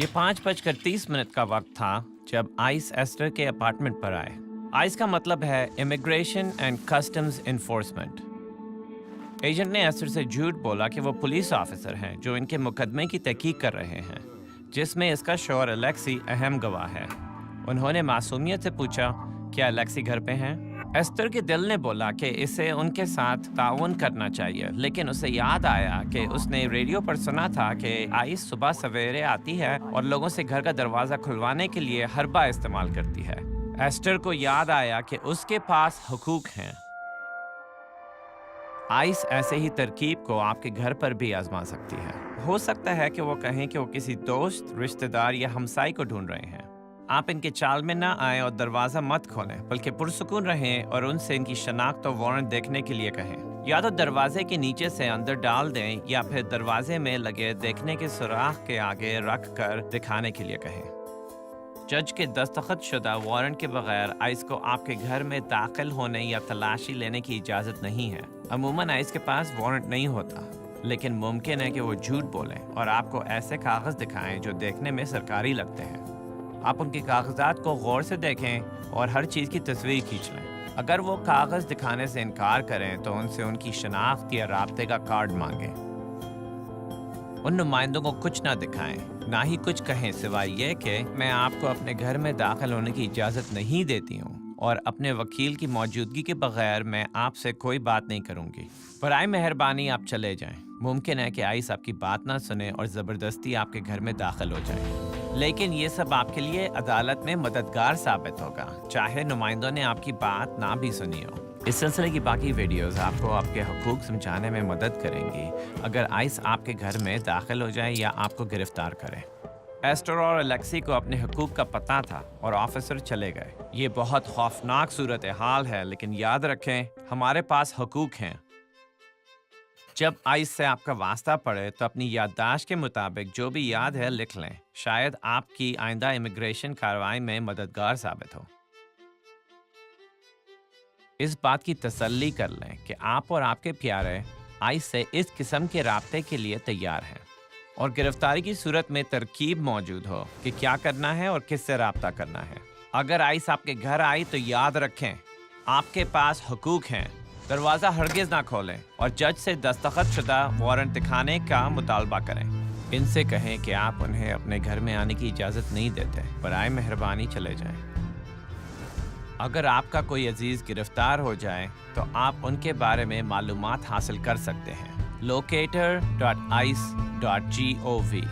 ये पाँच बजकर तीस मिनट का वक्त था जब आइस एस्टर के अपार्टमेंट पर आए। आइस का मतलब है immigration and customs enforcement agent ने एस्टर से झूठ बोला कि वो पुलिस ऑफिसर हैं जो इनके मुकदमे की तहकीक कर रहे हैं, जिसमें इसका शोर अलेक्सी अहम गवाह है। उन्होंने मासूमियत से पूछा, क्या अलेक्सी घर पे हैं? एस्तर के दिल ने बोला कि इसे उनके साथ ताउन करना चाहिए, लेकिन उसे याद आया कि उसने रेडियो पर सुना था कि आइस सुबह सवेरे आती है और लोगों से घर का दरवाज़ा खुलवाने के लिए हरबा इस्तेमाल करती है। एस्टर को याद आया कि उसके पास हकूक हैं। आइस ऐसे ही तरकीब को आपके घर पर भी आजमा सकती है। हो सकता है कि वो कहें कि वो किसी दोस्त, रिश्तेदार या हमसाई को ढूंढ रहे हैं। आप इनके चाल में ना आए और दरवाज़ा मत खोलें, बल्कि पुरसकून रहें और उनसे इनकी शनाख्त और वारंट देखने के लिए कहें। या तो दरवाजे के नीचे से अंदर डाल दें, या फिर दरवाजे में लगे देखने के सुराख के आगे रख कर दिखाने के लिए कहें। जज के दस्तखत शुदा वारंट के बगैर आइस को आपके घर में दाखिल होने या तलाशी लेने की इजाज़त नहीं है। अमूमन आइस के पास वारंट नहीं होता, लेकिन मुमकिन है कि वो झूठ बोलें और आपको ऐसे कागज़ दिखाएँ जो देखने में सरकारी लगते हैं। आप उनके कागजात को गौर से देखें और हर चीज़ की तस्वीर खींच लें। अगर वो कागज़ दिखाने से इनकार करें तो उनसे उनकी शनाख्त या रबते का कार्ड मांगें। उन नुमाइंदों को कुछ ना दिखाएँ, ना ही कुछ कहें, सिवाय ये कि मैं आपको अपने घर में दाखिल होने की इजाज़त नहीं देती हूँ और अपने वकील की मौजूदगी के बगैर मैं आपसे कोई बात नहीं करूँगी। बरए मेहरबानी, आप चले जाएँ। मुमकिन है कि आइस आपकी बात ना सुने और ज़बरदस्ती आपके घर में दाखिल हो जाए। लेकिन ये सब आपके लिए अदालत में मददगार साबित होगा। चाहे नुमाइंदों ने आपकी बात ना भी सुनी हो। इस सिलसिले की बाकी वीडियोस आपको आपके हकूक समझाने में मदद करेंगी। अगर आइस आपके घर में दाखिल हो जाए या आपको गिरफ़्तार करें। एस्टर और अलेक्सी को अपने हकूक का पता था और ऑफिसर चले गए। ये बहुत खौफनाक सूरत हाल है, लेकिन याद रखें, हमारे पास हकूक हैं। जब आइस से आपका वास्ता पड़े तो अपनी याददाश्त के मुताबिक जो भी याद है लिख लें। शायद आपकी आइंदा इमिग्रेशन कार्रवाई में मददगार साबित हो। इस बात की तसल्ली कर लें कि आप और आपके प्यारे आइस से इस किस्म के रबते के लिए तैयार हैं और गिरफ्तारी की सूरत में तरकीब मौजूद हो कि क्या करना है और किससे रबता करना है। अगर आइस आपके घर आई तो याद रखें, आपके पास हकूक हैं। दरवाज़ा हरगिज़ ना खोलें और जज से दस्तखत शुदा वारंट दिखाने का मुतालबा करें। इनसे कहें कि आप उन्हें अपने घर में आने की इजाज़त नहीं देते बरए मेहरबानी चले जाएँ। अगर आपका कोई अज़ीज़ गिरफ़्तार हो जाए तो आप उनके बारे में मालूम हासिल कर सकते हैं। Locator dot ICE dot G O V